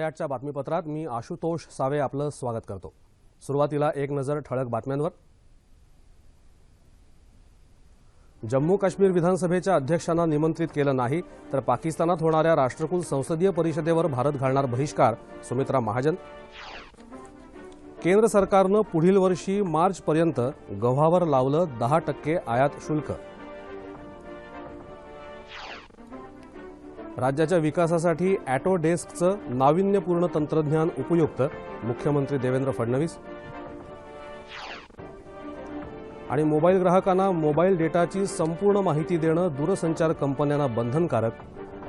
साडेआठच्या बातमीपत्रात मी आशुतोष सावे आपलं स्वागत करतो. सुरुवातीला एक नजर ठळक बातम्यांवर. जम्मू काश्मीर विधानसभेच्या अध्यक्षांना निमंत्रित केलं नाही तर पाकिस्तानात होणाऱ्या राष्ट्रकुल संसदीय परिषदेवर भारत घालणार बहिष्कार सुमित्रा महाजन. केंद्र सरकारनं पुढील वर्षी मार्चपर्यंत गव्हावर लावलं दहा टक्के आयात शुल्क. राज्याच्या विकासासाठी ॲटो डेस्कचं नाविन्यपूर्ण तंत्रज्ञान उपयुक्त मुख्यमंत्री देवेंद्र फडणवीस. आणि मोबाईल ग्राहकांना मोबाईल डेटाची संपूर्ण माहिती देणं दूरसंचार कंपन्यांना बंधनकारक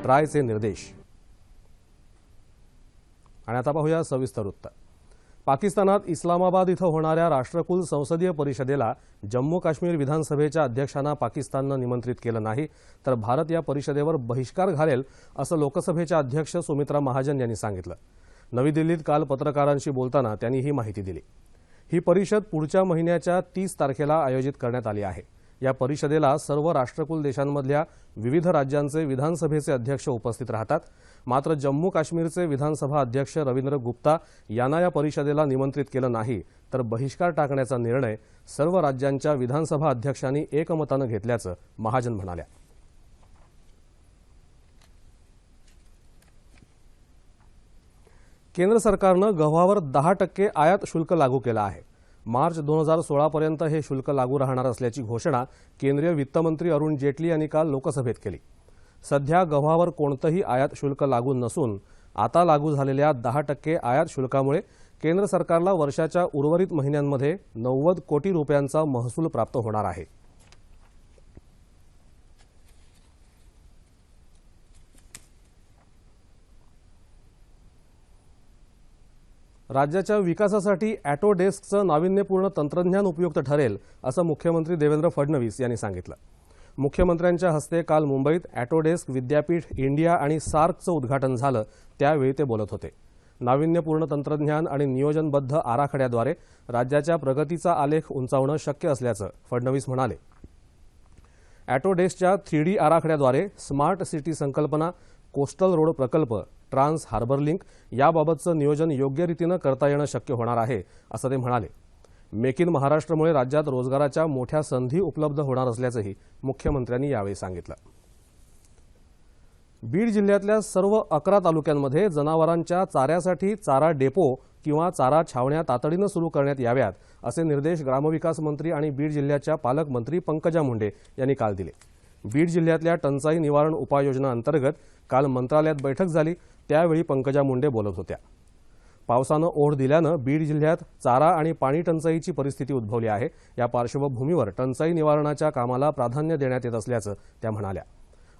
ट्रायचे निर्देश. आणि आता पाहूया सविस्तर वृत्त पाकिस्तानात इस्लामाबाद इथं होणाऱ्या राष्ट्रकुल संसदीय परिषदेला जम्मू काश्मीर विधानसभेच्या अध्यक्षांना पाकिस्ताननं निमंत्रित केलं नाही तर भारत या परिषदेवर बहिष्कार घालेल असं लोकसभेच्या अध्यक्ष सुमित्रा महाजन यांनी सांगितलं. नवी दिल्लीत काल पत्रकारांशी बोलताना त्यांनी ही माहिती दिली. ही परिषद पुढच्या महिन्याच्या तीस तारखेला आयोजित करण्यात आली आहे. या परिषदेला सर्व राष्ट्रकुल देशांमधल्या विविध राज्यांचे विधानसभेचे अध्यक्ष उपस्थित राहतात. मात्र जम्मू काश्मीरचे विधानसभा अध्यक्ष रवींद्र गुप्ता यांना या परिषदेला निमंत्रित केलं नाही तर बहिष्कार टाकण्याचा निर्णय सर्व राज्यांच्या विधानसभा अध्यक्षांनी एकमतानं घेतल्याचं महाजन म्हणाल्या. केंद्र सरकारनं गव्हावर दहा टक्के आयात शुल्क लागू केलं आहे. मार्च दोन हजार सोळापर्यंत हे शुल्क लागू राहणार असल्याची घोषणा केंद्रीय वित्तमंत्री अरुण जेटली यांनी काल लोकसभेत केली. सध्या गव्हावर कोणतंही आयात शुल्क लागू नसून आता लागू झालेल्या दहा टक्के आयात शुल्कामुळे केंद्र सरकारला वर्षाच्या उर्वरित महिन्यांमध्ये नव्वद कोटी रुपयांचा महसूल प्राप्त होणार आहे. राज्याच्या विकासासाठी ॲटो डेस्कचं नाविन्यपूर्ण तंत्रज्ञान उपयुक्त ठरेल असं मुख्यमंत्री देवेंद्र फडणवीस यांनी सांगितलं. मुख्यमंत्र्यांच्या हस्ते काल मुंबईत ॲटोडेस्क विद्यापीठ इंडिया आणि सार्कचं उद्घाटन झालं त्यावेळी ते बोलत होते. नाविन्यपूर्ण तंत्रज्ञान आणि नियोजनबद्ध आराखड्याद्वारे राज्याच्या प्रगतीचा आलेख उंचावणं शक्य असल्याचं फडणवीस म्हणाले. ॲटोडेस्कच्या थ्री डी आराखड्याद्वारे स्मार्ट सिटी संकल्पना कोस्टल रोड प्रकल्प ट्रान्स हार्बर लिंक याबाबतचं नियोजन योग्य रीतीनं करता येणं शक्य होणार आहे असं ते म्हणाले. मेक इन महाराष्ट्रमुळे राज्यात रोजगाराच्या मोठ्या संधी उपलब्ध होणार असल्याचंही मुख्यमंत्र्यांनी यावेळी सांगितलं. बीड जिल्ह्यातल्या सर्व अकरा तालुक्यांमध्ये जनावरांच्या चाऱ्यासाठी चारा डेपो किंवा चारा छावण्या तातडीनं सुरू करण्यात याव्यात असे निर्देश ग्रामविकास मंत्री आणि बीड जिल्ह्याच्या पालकमंत्री पंकजा मुंडे यांनी काल दिले. बीड जिल्ह्यातल्या टंचाई निवारण उपाययोजना अंतर्गत काल मंत्रालयात बैठक झाली. त्यावेळी पंकजा मुंडे बोलत होत्या. पावसानं ओढ दिल्यानं बीड जिल्ह्यात चारा आणि पाणी टंचाईची परिस्थिती उद्भवली आहे. या पार्श्वभूमीवर टंचाई निवारणाच्या कामाला प्राधान्य देण्यात येत असल्याचं त्या म्हणाल्या.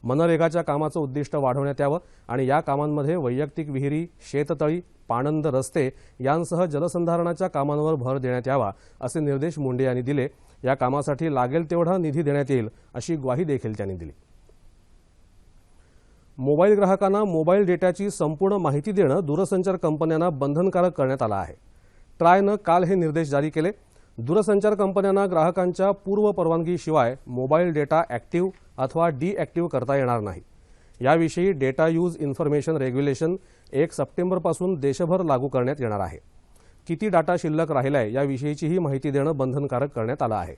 मनरेगाच्या कामाचं उद्दिष्ट वाढवण्यात यावं आणि या कामांमध्ये वैयक्तिक विहिरी शेततळी पाणंद रस्ते यांसह जलसंधारणाच्या कामांवर भर देण्यात यावा असे निर्देश मुंडे यांनी दिले. या कामासाठी लागेल तेवढा निधी देण्यात येईल अशी ग्वाही देखील त्यांनी दिली. मोबाईल ग्राहकांना मोबाईल डेटाची संपूर्ण माहिती देणं दूरसंचार कंपन्यांना बंधनकारक करण्यात आलं आहे. ट्रायनं काल हे निर्देश जारी केले. दूरसंचार कंपन्यांना ग्राहकांच्या पूर्व परवानगीशिवाय मोबाईल डेटा ॲक्टिव्ह अथवा डीॲक्टिव्ह करता येणार नाही. याविषयी डेटा यूज इन्फॉर्मेशन रेग्युलेशन एक सप्टेंबरपासून देशभर लागू करण्यात येणार आहे. किती डाटा शिल्लक राहिलाय आहे याविषयीचीही माहिती देणं बंधनकारक करण्यात आलं आहे.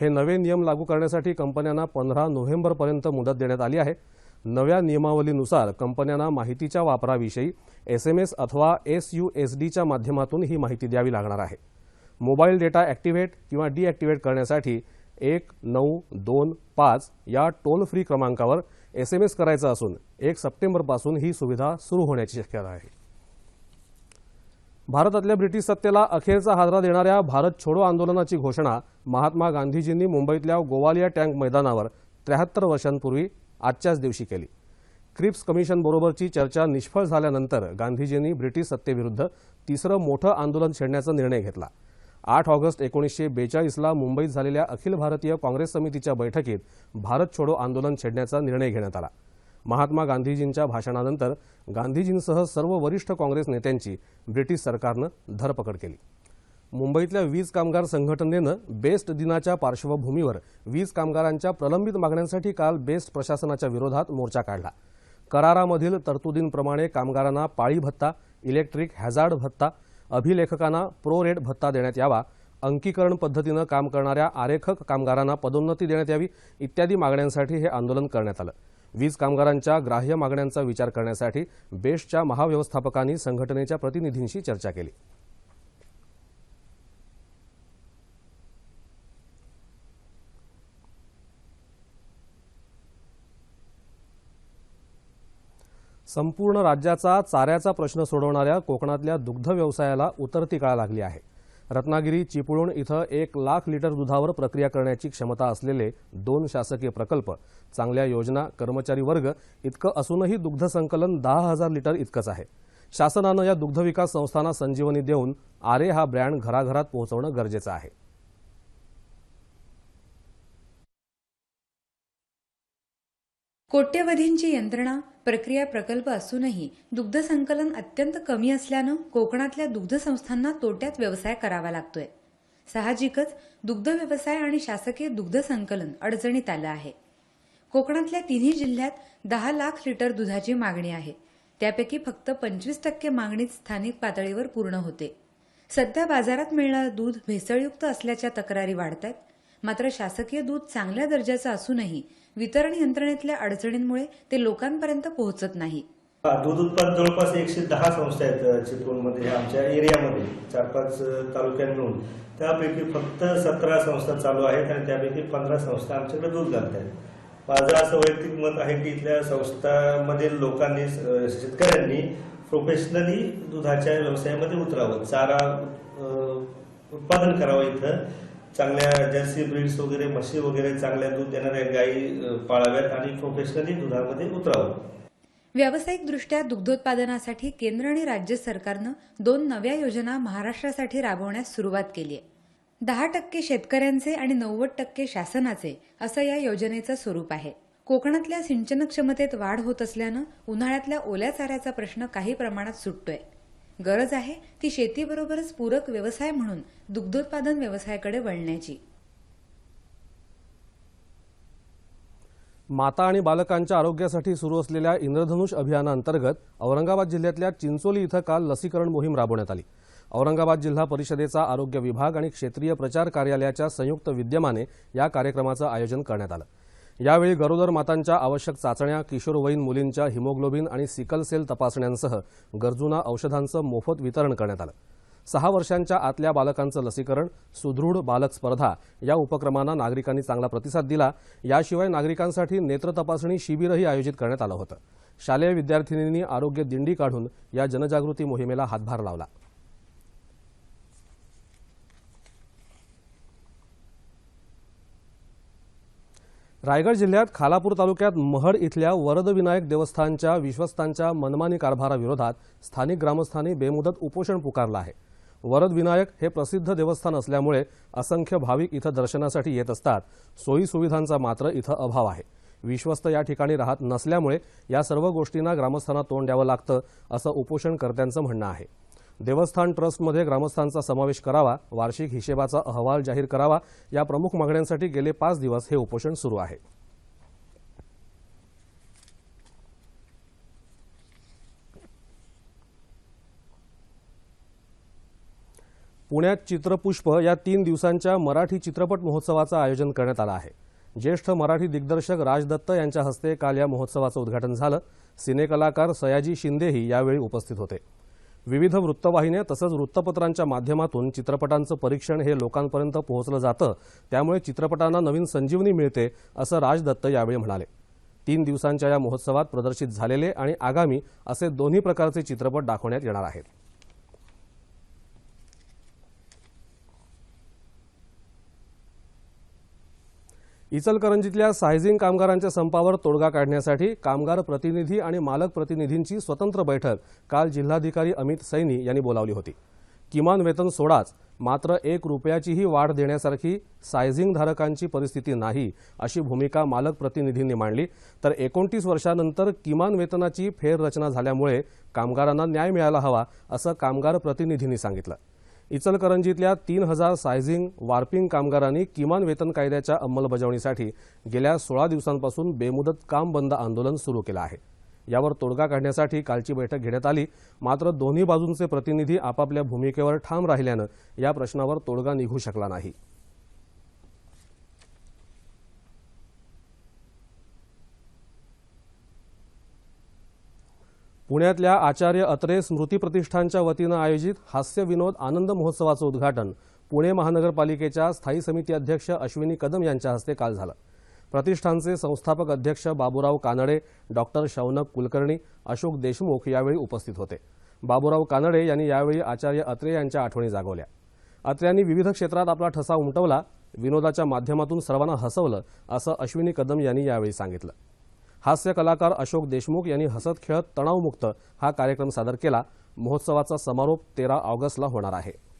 हे नवे नियम लागू करण्यासाठी कंपन्यांना पंधरा नोव्हेंबरपर्यंत मुदत देण्यात आली आहे. नव्या नियमावलीनुसार कंपन्यांना माहितीच्या वापराविषयी एस एम एस अथवा एस यू एस डीच्या माध्यमातून ही माहिती द्यावी लागणार आहे. मोबाईल डेटा ॲक्टिव्हेट किंवा डिॲक्टिव्हेट करण्यासाठी एक नऊ दोन पाच या टोल फ्री क्रमांकावर एस एम एस करायचा असून एक सप्टेंबरपासून ही सुविधा सुरू होण्याची शक्यता आहे. भारतातल्या ब्रिटिश सत्तेला अखेरचा हादरा देणाऱ्या भारत छोडो आंदोलनाची घोषणा महात्मा गांधीजींनी मुंबईतल्या गोवालिया टँक मैदानावर त्र्याहत्तर वर्षांपूर्वी आजच्याच दिवशी केली. क्रिप्स कमिशनबरोबरची चर्चा निष्फळ झाल्यानंतर गांधीजींनी ब्रिटिश सत्तेविरुद्ध तिसरं मोठं आंदोलन छेडण्याचा निर्णय घेतला. आठ ऑगस्ट एकोणीसशे बेचाळीसला मुंबईत झालेल्या अखिल भारतीय काँग्रेस समितीच्या बैठकीत भारत छोडो आंदोलन छेडण्याचा निर्णय घेण्यात आला. महात्मा गांधीजींच्या भाषणानंतर गांधीजींसह सर्व वरिष्ठ काँग्रेस नेत्यांची ब्रिटिश सरकारनं धरपकड केली. मुंबईतल्या वीज कामगार संघटनेनं बेस्ट दिनाच्या पार्श्वभूमीवर वीज कामगारांच्या प्रलंबित मागण्यांसाठी काल बेस्ट प्रशासनाच्या विरोधात मोर्चा काढला. करारामधील तरतुदींप्रमाणे कामगारांना पाळी भत्ता इलेक्ट्रिक हॅझार्ड भत्ता अभिलेखकांना प्रो रेट भत्ता देण्यात यावा अंकीकरण पद्धतीनं काम करणाऱ्या आरेखक कामगारांना पदोन्नती देण्यात यावी इत्यादी मागण्यांसाठी हे आंदोलन करण्यात आलं. वीज कामगारांच्या ग्राह्य मागण्यांचा विचार करण्यासाठी बेस्टच्या महाव्यवस्थापकांनी संघटनेच्या प्रतिनिधींशी चर्चा केली. संपूर्ण राज्याचा चाऱ्याचा प्रश्न सोडवणाऱ्या कोकणातल्या दुग्ध व्यवसायाला उतरती काळ लागली आहे. रत्नागिरी चिपळूण इथं एक लाख लिटर दुधावर प्रक्रिया करण्याची क्षमता असलेले दोन शासकीय प्रकल्प चांगल्या योजना कर्मचारी वर्ग इतकं असूनही दुग्ध संकलन दहा हजार लिटर इतकंच आहे. शासनानं या दुग्धविकास संस्थांना संजीवनी देऊन आरे हा ब्रँड घराघरात पोहोचवणं गरजेचं आहे. कोट्यवधींची यंत्रणा प्रक्रिया प्रकल्प असूनही दुग्ध संकलन अत्यंत कमी असल्यानं कोकणातल्या दुग्ध संस्थांना तोट्यात व्यवसाय करावा लागतोय. साहजिकच दुग्ध व्यवसाय आणि शासकीय दुग्ध संकलन अडचणीत आलं आहे. कोकणातल्या तिन्ही जिल्ह्यात दहा लाख लिटर दुधाची मागणी आहे. त्यापैकी फक्त पंचवीस टक्के मागणी स्थानिक पातळीवर पूर्ण होते. सध्या बाजारात मिळणारं दूध भेसळयुक्त असल्याच्या तक्रारी वाढत आहेत मात्र शासकीय दूध चांगल्या दर्जाचं असूनही वितरण यंत्रणेतल्या अडचणींमुळे ते लोकांपर्यंत पोहोचत नाही. दूध उत्पादन जवळपास एकशे दहा संस्था आहेत चिपळूणमध्ये आमच्या एरियामध्ये चार पाच तालुक्यांमधून. त्यापैकी फक्त सतरा संस्था चालू आहेत आणि त्यापैकी पंधरा संस्था आमच्याकडे दूध घालत आहेत. माझं असं वैयक्तिक मत आहे की इथल्या संस्थामधील लोकांनी शेतकऱ्यांनी प्रोफेशनली दुधाच्या व्यवसायामध्ये उतरावं चारा उत्पादन करावं इथं. चांगल्या जर्सी ब्रीड्स वगैरे म्हशी वगैरे चांगल्या दूध देणाऱ्या गायी पाळाव्यात आणि प्रोफेशनली दुधामध्ये उतरावं. व्यावसायिकदृष्ट्या दुग्धोत्पादनासाठी केंद्र आणि राज्य सरकारनं दोन नव्या योजना महाराष्ट्रासाठी राबवण्यास सुरुवात केली आहे दहा टक्के शेतकऱ्यांचे आणि नव्वद टक्के शासनाचे असं या योजनेचं स्वरूप आहे. कोकणातल्या सिंचन क्षमतेत वाढ होत असल्यानं उन्हाळ्यातल्या ओल्या चाऱ्याचा प्रश्न काही प्रमाणात सुटतोय. गरज आहे ती शेतीबरोबरच पूरक व्यवसाय म्हणून दुग्धोत्पादन व्यवसायाकडे वळण्याची. माता आणि बालकांच्या आरोग्यासाठी सुरू असलेल्या इंद्रधनुष अभियानाअंतर्गत औरंगाबाद जिल्ह्यातल्या चिंचोली इथं काल लसीकरण मोहीम राबवण्यात आली. औरंगाबाद जिल्हा परिषदेचा आरोग्य विभाग आणि क्षेत्रीय प्रचार कार्यालयाच्या संयुक्त विद्यमाने या कार्यक्रमाचं आयोजन करण्यात आलं. यावेळी गरोदर मातांच्या आवश्यक चाचण्या किशोरवयीन मुलींच्या हिमोग्लोबिन आणि सिकल सेल तपासण्यांसह गरजूंना औषधांचं मोफत वितरण करण्यात आलं. सहा वर्षांच्या आतल्या बालकांचं लसीकरण सुदृढ बालक स्पर्धा या उपक्रमांना नागरिकांनी चांगला प्रतिसाद दिला. याशिवाय नागरिकांसाठी नेत्र तपासणी शिबिरही आयोजित करण्यात आलं होतं. शालेय विद्यार्थिनींनी आरोग्य दिंडी काढून या जनजागृती मोहिमेला हातभार लावला. रायगड जिल्ह्यात खालापूर तालुक्यात महड इथल्या वरदविनायक देवस्थानच्या विश्वस्तांच्या मनमानी कारभाराविरोधात स्थानिक ग्रामस्थांनी बेमुदत उपोषण पुकारलं आहे. वरदविनायक हे प्रसिद्ध देवस्थान असल्यामुळे असंख्य भाविक इथं दर्शनासाठी येत असतात. सोयीसुविधांचा मात्र इथं अभाव आहे. विश्वस्त या ठिकाणी राहत नसल्यामुळे या सर्व गोष्टींना ग्रामस्थांना तोंड द्यावं लागतं असं उपोषणकर्त्यांचं म्हणणं आहे. देवस्थान ट्रस्टमध्ये ग्रामस्थांचा समावेश करावा वार्षिक हिशेबाचा अहवाल जाहीर करावा या प्रमुख मागण्यांसाठी गेले पाच दिवस हे उपोषण सुरू आहे. पुण्यात चित्रपुष्प या तीन दिवसांच्या मराठी चित्रपट महोत्सवाचं आयोजन करण्यात आलं आहे. ज्येष्ठ मराठी दिग्दर्शक राजदत्त यांच्या हस्ते काल या महोत्सवाचं उद्घाटन झालं. सिनेकलाकार सयाजी शिंदेही यावेळी उपस्थित होते. विविध वृत्तवाहिन्या तसंच वृत्तपत्रांच्या माध्यमातून चित्रपटांचं परीक्षण हे लोकांपर्यंत पोहोचलं जातं. त्यामुळे चित्रपटांना नवीन संजीवनी मिळते असं राज दत्त यावेळी म्हणाले. तीन दिवसांच्या या महोत्सवात प्रदर्शित झालेले आणि आगामी असे दोन्ही प्रकारचे चित्रपट दाखवण्यात येणार आहेत. इचलकरंजीतल्या सायझिंग कामगारांच्या संपावर तोडगा काढण्यासाठी कामगार प्रतिनिधी आणि मालक प्रतिनिधींची स्वतंत्र बैठक काल जिल्हाधिकारी अमित सैनी यांनी बोलावली होती. किमान वेतन सोडाच मात्र एक रुपयाचीही वाढ देण्यासारखी सायझिंग धारकांची परिस्थिती नाही अशी भूमिका मालक प्रतिनिधींनी मांडली. तर एकोणतीस वर्षानंतर किमान वेतनाची फेररचना झाल्यामुळे कामगारांना न्याय मिळायला हवा असं कामगार प्रतिनिधींनी सांगितलं. इचलकरंजीतल्या तीन हजार सायझिंग वार्पिंग कामगारांनी किमान वेतन कायद्याच्या अंमलबजावणीसाठी गेल्या सोळा दिवसांपासून बेमुदत काम बंद आंदोलन सुरू केलं आहे. यावर तोडगा काढण्यासाठी कालची बैठक घेण्यात आली. मात्र दोन्ही बाजूंचे प्रतिनिधी आपापल्या भूमिकेवर ठाम राहिल्यानं या प्रश्नावर तोडगा निघू शकला नाही. पुण्यातल्या आचार्य अत्रे स्मृती प्रतिष्ठानच्या वतीनं आयोजित हास्य विनोद आनंद महोत्सवाचं उद्घाटन पुणे महानगरपालिकेच्या स्थायी समिती अध्यक्ष अश्विनी कदम यांच्या हस्ते काल झालं. प्रतिष्ठानचे संस्थापक अध्यक्ष बाबूराव कानडे डॉक्टर शौनक कुलकर्णी अशोक देशमुख यावेळी उपस्थित होते. बाबूराव कानडे यांनी यावेळी आचार्य अत्रे यांच्या आठवणी जागवल्या. अत्र्यांनी विविध क्षेत्रात आपला ठसा उमटवला विनोदाच्या माध्यमातून सर्वांना हसवलं असं अश्विनी कदम यांनी यावेळी सांगितलं. हास्य कलाकार अशोक देशमुख यांनी हसत खेळत तणावमुक्त हा कार्यक्रम सादर केला. महोत्सवाचा समारोप तेरा ऑगस्टला होणार आहे.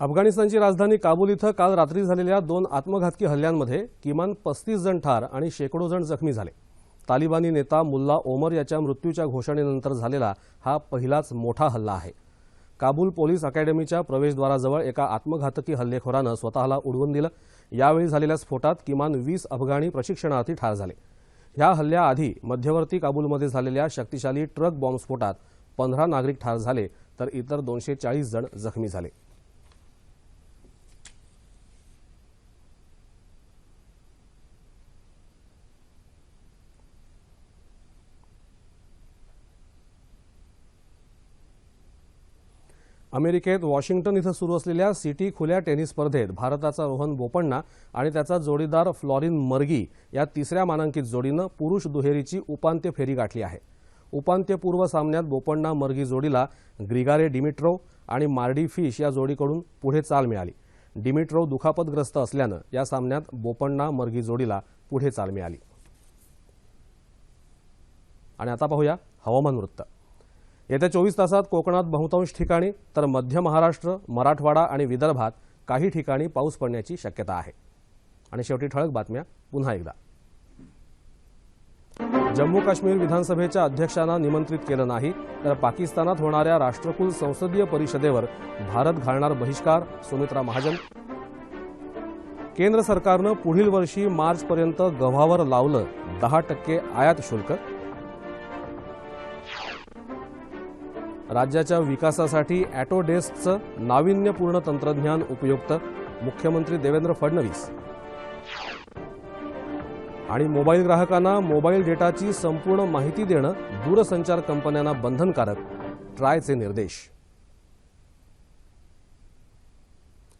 अफगाणिस्तानची राजधानी काबूल इथं काल रात्री झालेल्या दोन आत्मघातकी हल्ल्यांमध्ये किमान पस्तीस जण ठार आणि शेकडो जण जखमी झाले. तालिबानी नेता मुल्ला ओमर याच्या मृत्यूच्या घोषणेनंतर झालेला हा पहिलाच मोठा हल्ला आहे. काबूल पोलीस अकॅडमीच्या प्रवेशद्वाराजवळ एका आत्मघातकी हल्लेखोरानं स्वतःला उडवून दिलं. यावेळी झालेल्या स्फोटात किमान वीस अफगाणी प्रशिक्षणार्थी ठार झाले. ह्या हल्ल्याआधी मध्यवर्ती काबूलमध्ये झालेल्या शक्तिशाली ट्रक बॉम्बस्फोटात पंधरा नागरिक ठार झाले तर इतर दोनशे चाळीस जण जखमी झाले. अमेरिकेत वॉशिंग्टन इथं सुरू असलेल्या सिटी खुल्या टेनिस स्पर्धेत भारताचा रोहन बोपण्णा आणि त्याचा जोडीदार फ्लॉरिन मर्गी या तिसऱ्या मानांकित जोडीनं पुरुष दुहेरीची उपांत्य फेरी गाठली आहे. उपांत्यपूर्व सामन्यात बोपण्णा मर्गी जोडीला ग्रिगारे डिमिट्रो आणि मार्डी फिश या जोडीकडून पुढे चाल मिळाली. डिमिट्रो दुखापतग्रस्त असल्यानं या सामन्यात बोपण्णा मर्गी जोडीला पुढे चाल मिळाली. आणि आता पाहूया हवामान वृत्त. येत्या चोवीस तासात कोकणात बहुतांश ठिकाणी तर मध्य महाराष्ट्र मराठवाडा आणि विदर्भात काही ठिकाणी पाऊस पडण्याची शक्यता आहे. आणि शेवटी ठळक बातम्या पुन्हा एकदा. जम्मू काश्मीर विधानसभेच्या अध्यक्षांना निमंत्रित केलं नाही तर पाकिस्तानात होणाऱ्या राष्ट्रकुल संसदीय परिषदेवर भारत घालणार बहिष्कार सुमित्रा महाजन. केंद्र सरकारनं पुढील वर्षी मार्चपर्यंत गव्हावर लावलं दहा टक्के आयात शुल्क राज्याच्या विकासासाठी ॲटोडेस्कचं नाविन्यपूर्ण तंत्रज्ञान उपयुक्त मुख्यमंत्री देवेंद्र फडणवीस. आणि मोबाईल ग्राहकांना मोबाईल डेटाची संपूर्ण माहिती देणं दूरसंचार कंपन्यांना बंधनकारक ट्रायचे निर्देश.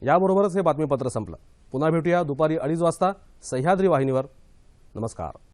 याबरोबरच हे बातमीपत्र संपलं. पुन्हा भेटूया दुपारी अडीच वाजता सह्याद्री वाहिनीवर. नमस्कार.